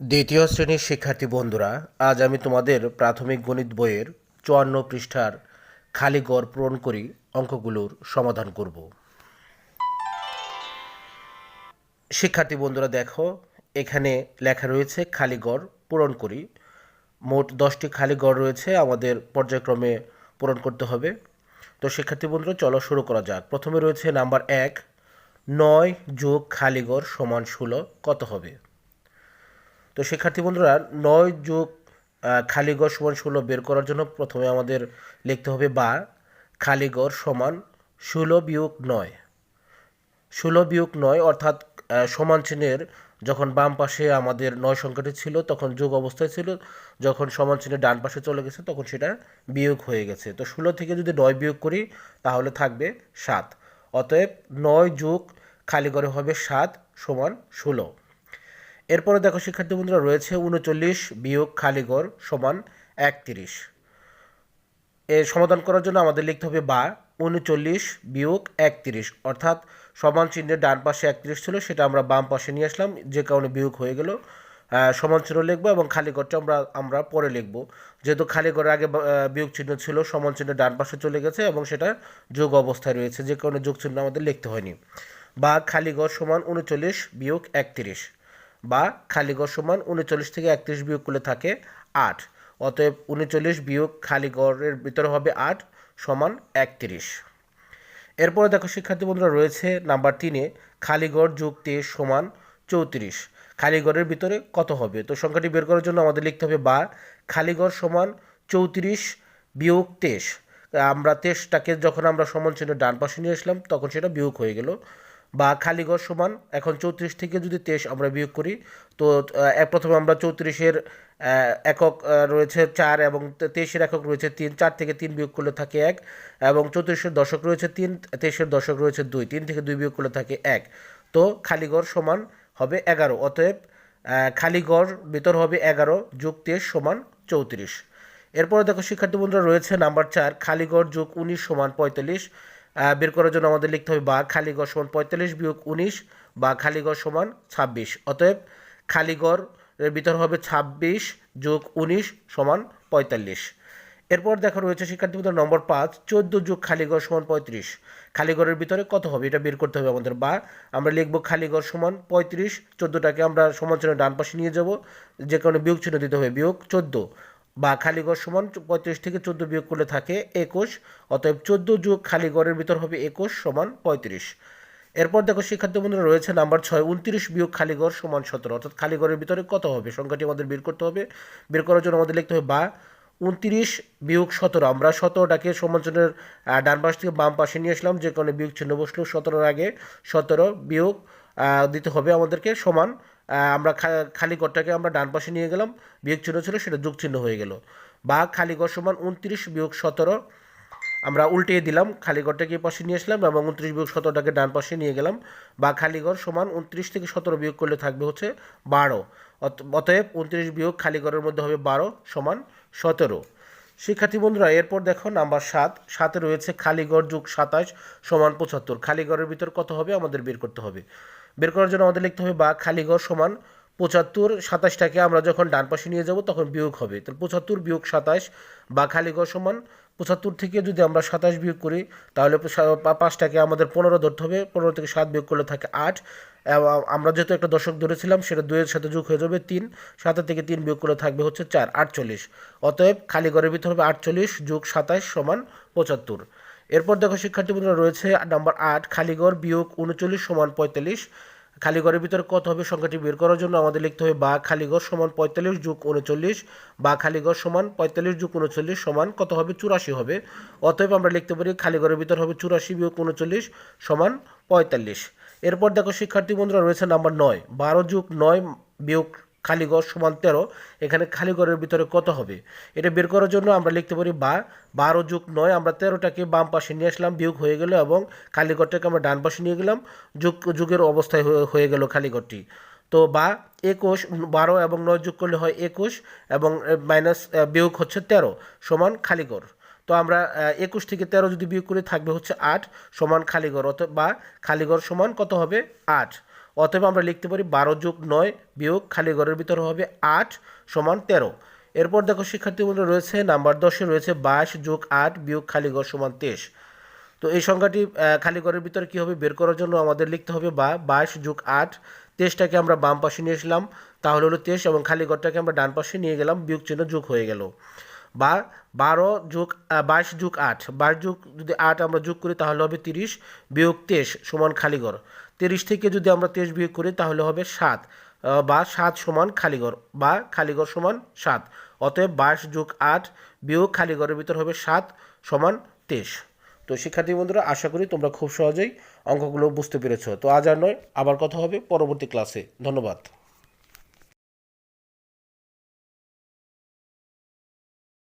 দ্বিতীয় শ্রেণির শিক্ষার্থী বন্ধুরা, আজ আমি তোমাদের প্রাথমিক গণিত বইয়ের চুয়ান্ন পৃষ্ঠার খালি গড় পূরণ করি, অঙ্কগুলোর সমাধান করব। শিক্ষার্থী বন্ধুরা, দেখো, এখানে লেখা রয়েছে খালি গড় পূরণ করি। মোট দশটি খালি গড় রয়েছে, আমাদের পর্যায়ক্রমে পূরণ করতে হবে। তো শিক্ষার্থী বন্ধুরা, চলো শুরু করা যাক। প্রথমে রয়েছে নাম্বার এক, নয় যোগ খালি গড় সমান ষোলো, কত হবে? তো শিক্ষার্থী বন্ধুরা, নয় যোগ খালি সমান ষোলো বের করার জন্য প্রথমে আমাদের লিখতে হবে বা খালি সমান ষোলো বিয়োগ নয়। ষোলো বিয়োগ নয় অর্থাৎ সমান চিহ্নের যখন বাম পাশে আমাদের নয় সংখ্যাটি ছিল, তখন যোগ অবস্থায় ছিল। যখন সমান চিহ্নের ডান পাশে চলে গেছে, তখন সেটা বিয়োগ হয়ে গেছে। তো ষোলো থেকে যদি নয় বিয়োগ করি, তাহলে থাকবে সাত। অতএব নয় যোগ, খালি গড়ে হবে সাত সমান ষোলো। এরপরে দেখো, শিক্ষার্থী বন্ধুরা, রয়েছে উনচল্লিশ বিয়োগ খালিগড় সমান একত্রিশ। এর সমাধান করার জন্য আমাদের লিখতে হবে বা উনচল্লিশ বিয়োগ একত্রিশ। অর্থাৎ সমান চিহ্নের ডান পাশে একত্রিশ ছিল, সেটা আমরা বাম পাশে নিয়ে আসলাম, যে কারণে বিয়োগ হয়ে গেল। সমান চিহ্ন লিখব এবং খালি ঘরটা আমরা আমরা পরে লিখব। যেহেতু খালি ঘরের আগে বিয়োগ চিহ্ন ছিল, সমান চিহ্ন ডান পাশে চলে গেছে এবং সেটা যোগ অবস্থায় রয়েছে, যে কারণে যোগ চিহ্ন আমাদের লিখতে হয়নি। বা খালি ঘর সমান উনচল্লিশ বিয়োগ একত্রিশ। বা খালি গড় সমান উনচল্লিশ থেকে একত্রিশ বিয়োগ করলে থাকে আট। অতএব উনচল্লিশ বিয়োগ খালি গড়ের ভিতরে হবে আট সমান একত্রিশ। এরপরে দেখো, শিক্ষার্থী বন্ধুরা, রয়েছে নাম্বার তিনে খালিগড় যোগ তেইশ সমান চৌত্রিশ। খালিগড়ের ভিতরে কত হবে? তো সংখ্যাটি বের করার জন্য আমাদের লিখতে হবে বা খালিগড় সমান চৌত্রিশ বিয়োগ তেইশ। আমরা তেইশটাকে যখন আমরা সমান চিহ্ন ডান পাশে নিয়ে আসলাম, তখন সেটা বিয়োগ হয়ে গেল বা খালি খালিগড় সমান এখন চৌত্রিশ থেকে যদি তেইশ আমরা বিয়োগ করি তো প্রথমে আমরা চৌত্রিশের একক রয়েছে চার এবং তেইশের একক রয়েছে তিন চার থেকে তিন বিয়োগ করলে থাকে এক এবং চৌত্রিশের দশক রয়েছে তিন তেইশের দশক রয়েছে দুই তিন থেকে দুই বিয়োগ করলে থাকে এক। তো খালি খালিগড় সমান হবে এগারো অতএব আহ, খালিগড় ভিতর হবে এগারো যোগ তেইশ সমান চৌত্রিশ। এরপরে দেখো শিক্ষার্থী বন্ধুরা রয়েছে নাম্বার চার খালিগড় যোগ উনিশ সমান পঁয়তাল্লিশ। বের করার জন্য আমাদের লিখতে হবে বা খালিগড় সমান পঁয়তাল্লিশ বিয়োগ উনিশ বা খালিগড় সমান ছাব্বিশ। অতএব খালিগড় এর ভিতর হবে ছাব্বিশ যোগ উনিশ সমান পঁয়তাল্লিশ। এরপর দেখা রয়েছে শিক্ষার্থী বন্ধুরা নম্বর পাঁচ, চোদ্দ যোগ খালিগড় সমান পঁয়ত্রিশ। খালিগড়ের ভিতরে কত হবে? এটা বের করতে হবে আমাদের। বা আমরা লিখব খালিগড় সমান পঁয়ত্রিশ, চোদ্দোটাকে আমরা সমান চিহ্ন ডান পাশে নিয়ে যাব যে কারণে বিয়োগ চিহ্ন দিতে হবে। বিয়োগ চোদ্দ। বা খালিগড় সমান পঁয়ত্রিশ থেকে চোদ্দ বিয়োগ করলে থাকে একুশ, অতএব চোদ্দ যোগ খালিগড়ের ভিতর হবে একুশ সমান পঁয়ত্রিশ। এরপর দেখো শিক্ষার্থী বন্ধুরা রয়েছে নাম্বার ছয়, উনত্রিশ বিয়োগ খালিগড় সমান সতেরো। অর্থাৎ খালিগড়ের ভিতরে কত হবে? সংখ্যাটি আমাদের বের করতে হবে। বের করার জন্য আমাদের লিখতে হবে বা, উনত্রিশ বিয়োগ সতেরো। আমরা সতেরোটাকে সমালোচনের ডান পাশ থেকে বাম পাশে নিয়ে আসলাম, যে কারণে বিয়োগ চিহ্ন বসল সতেরোর আগে। সতেরো বিয়োগ দিতে হবে আমাদেরকে সমান। আমরা খালি ঘরটাকে আমরা ডান পাশে নিয়ে গেলাম, বিয়োগ চিহ্ন ছিল সেটা যোগ চিহ্ন হয়ে গেল। বা খালি ঘর সমান উনত্রিশ বিয়োগ সতেরো, আমরা উল্টিয়ে দিলাম, খালি ঘরটাকে পাশে নিয়ে আসলাম এবং উনত্রিশ বিয়োগ সতেরোটাকে ডান পাশে নিয়ে গেলাম। বা খালি সমান উনত্রিশ থেকে সতেরো বিয়োগ করলে থাকবে হচ্ছে বারো। অত- অতএব উনত্রিশ বিয়োগ খালি মধ্যে হবে বারো সমান সতেরো। শিক্ষার্থী বন্ধুরা, এরপর দেখো নাম্বার সাত। সাথে রয়েছে খালিগড় যুগ সাতাশ সমান পঁচাত্তর। খালিগড়ের ভিতর কত হবে? আমাদের বের করতে হবে। বের করার জন্য আমাদের লিখতে হবে বা খালিগড় সমান পঁচাত্তর সাতাশটাকে আমরা যখন ডান পাশে নিয়ে যাব তখন বিয়োগ হবে। তাহলে পঁচাত্তর বিয়োগ সাতাশ বা খালিগড় সমান পঁচাত্তর থেকে যদি আমরা সাতাশ বিয়োগ করি, তাহলে পাঁচটাকে আমাদের পনেরো ধরতে হবে। পনেরো থেকে সাত বিয়োগ করলে থাকে আট। আমরা যেহেতু একটা দশক ধরেছিলাম, সেটা দুইয়ের সাথে যোগ হয়ে যাবে তিন। সাতের থেকে তিন বিয়োগ করলে থাকবে হচ্ছে চার, আটচল্লিশ। অতএব খালি ঘরের ভিতরে হবে আটচল্লিশ যোগ সাতাশ সমান পঁচাত্তর। এরপর দেখো শিক্ষার্থী রয়েছে নাম্বার আট খালিগড় বিয়োগ উনচল্লিশ সমান পঁয়তাল্লিশ। খালিগড়ের ভিতরে কত হবে? সংখ্যাটি বের করার জন্য আমাদের লিখতে হবে বা খালিগড় সমান পঁয়তাল্লিশ যোগ উনচল্লিশ, বা খালিগড় সমান পঁয়তাল্লিশ যোগ উনচল্লিশ সমান কত হবে? চুরাশি হবে। অতএব আমরা লিখতে পারি খালিগড়ের ভিতর হবে চুরাশি বিয়োগ উনচল্লিশ সমান পঁয়তাল্লিশ। এরপর দেখো শিক্ষার্থী বন্ধুরা রয়েছে নাম্বার নয়, বারো যোগ নয় বিয়োগ খালিগড় সমান তেরো, এখানে খালিগড়ের ভিতরে কত হবে? এটা বের করার জন্য আমরা লিখতে পারি বা, বারো যোগ নয়, আমরা তেরোটাকে বাম পাশে নিয়ে আসলাম, বিয়োগ হয়ে গেল এবং খালিগড়টাকে আমরা ডান পাশে নিয়ে গেলাম, যুগ, যুগের অবস্থায় হয়ে- গেল খালিগড়টি তো বা, একুশ, বারো এবং নয় যোগ করলে হয় একুশ এবং মাইনাস বিয়োগ হচ্ছে তেরো সমান খালিগড় তো আমরা একুশ থেকে তেরো যদি বিয়োগ করি থাকবে হচ্ছে আট সমান খালিগড় অথবা খালিগড় সমান কত হবে? আট। অতএব আমরা লিখতে পারি বারো যোগ নয় বিয়োগ খালি ঘরের ভিতরে হবে আট সমান তেরো। এরপর দেখো শিক্ষার্থী বন্ধু রয়েছে, নাম্বার দশে রয়েছে বাইশ যোগ আট বিয়োগ খালি ঘর সমান তেইশ। তো এই সংখ্যাটি খালি ঘরের ভিতরে কী হবে? বের করার জন্য আমাদের লিখতে হবে বা বাইশ যোগ আট। তেইশটাকে আমরা বাম পাশে নিয়ে এসলাম, তাহলে হলো তেইশ এবং খালি ঘরটাকে আমরা ডান পাশে নিয়ে গেলাম, বিয়োগ চিহ্ন যোগ হয়ে গেল। বা বারো যোগ বাইশ যোগ আট। বাইশ যোগ যদি আট আমরা যোগ করি তাহলে হবে তিরিশ, বিয়োগ তেইশ সমান খালিঘর তিরিশ থেকে যদি আমরা তেইশ বিয়োগ করি, তাহলে হবে সাত বা সাত সমান খালিঘর বা খালিঘর সমান সাত, অতএব বাইশ যোগ আট বিয়োগ খালিগড়ের ভিতর হবে সাত সমান তেইশ। তো শিক্ষার্থী বন্ধুরা, আশা করি তোমরা খুব সহজেই অঙ্কগুলো বুঝতে পেরেছ। তো আজ আর নয়, আবার কথা হবে পরবর্তী ক্লাসে। ধন্যবাদ।